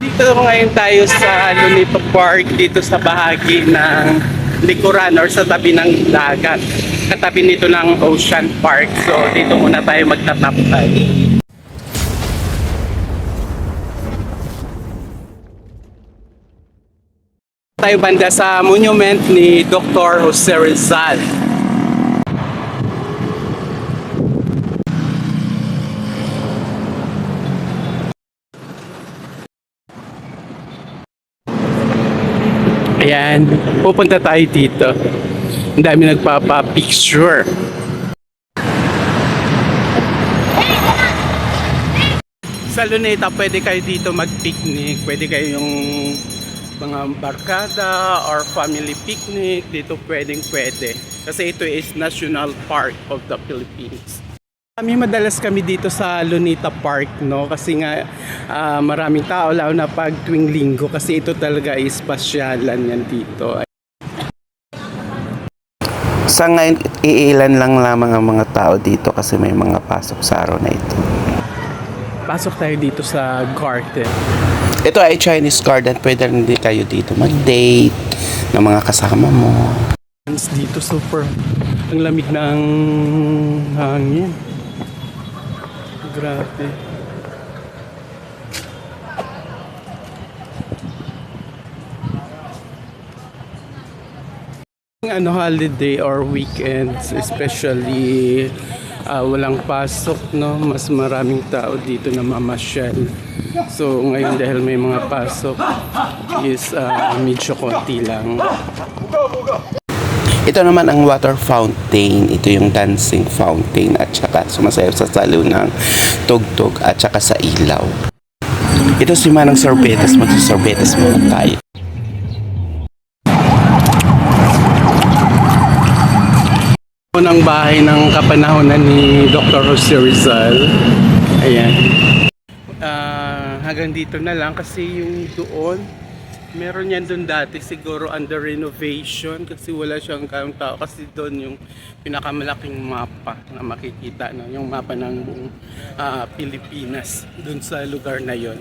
Dito ngayon tayo sa Lunito Park dito sa bahagi ng likuran or sa tabi ng dagat. Katabi nito ng Ocean Park. So dito muna tayo magtatapay. Tayo banda sa monument ni Dr. Jose Rizal. Ayan, pupunta tayo dito. Ang dami nagpapa-picture. Sa Luneta, pwede kayo dito mag-picnic. Pwede kayong mga barkada or family picnic. Dito pwedeng pwede. Kasi ito is National Park of the Philippines. Kami madalas kami dito sa Lunita Park, no? Kasi nga ah, maraming tao, lalo na pag tuwing linggo. Kasi ito talaga is pasyalan yan dito. Sa ngayon, iilan lang lamang ang mga tao dito kasi may mga pasok sa araw na ito. Pasok tayo dito sa garden. Ito ay Chinese garden. Pwede rin din kayo dito mag-date ng mga kasama mo. Dito super ang lamig ng hangin. Grabe. ano holiday or weekends especially ah, walang pasok no? Mas maraming tao dito na mamasyal. So ngayon dahil may mga pasok is ah, medyo konti lang Ito naman ang water fountain. Ito yung dancing fountain at saka sumasayaw sa salo ng tugtog at saka sa ilaw. Ito si Manang Sorbetes. Magsasorbetes muna tayo. Unang bahay ng kapanahonan ni Dr. Jose Rizal. Ayan. Ah, hanggang dito na lang kasi yung doon, meron yan doon dati siguro under renovation kasi wala siyang kayong tao kasi doon yung pinakamalaking mapa na makikita no? yung mapa ng buong ah, Pilipinas doon sa lugar na yon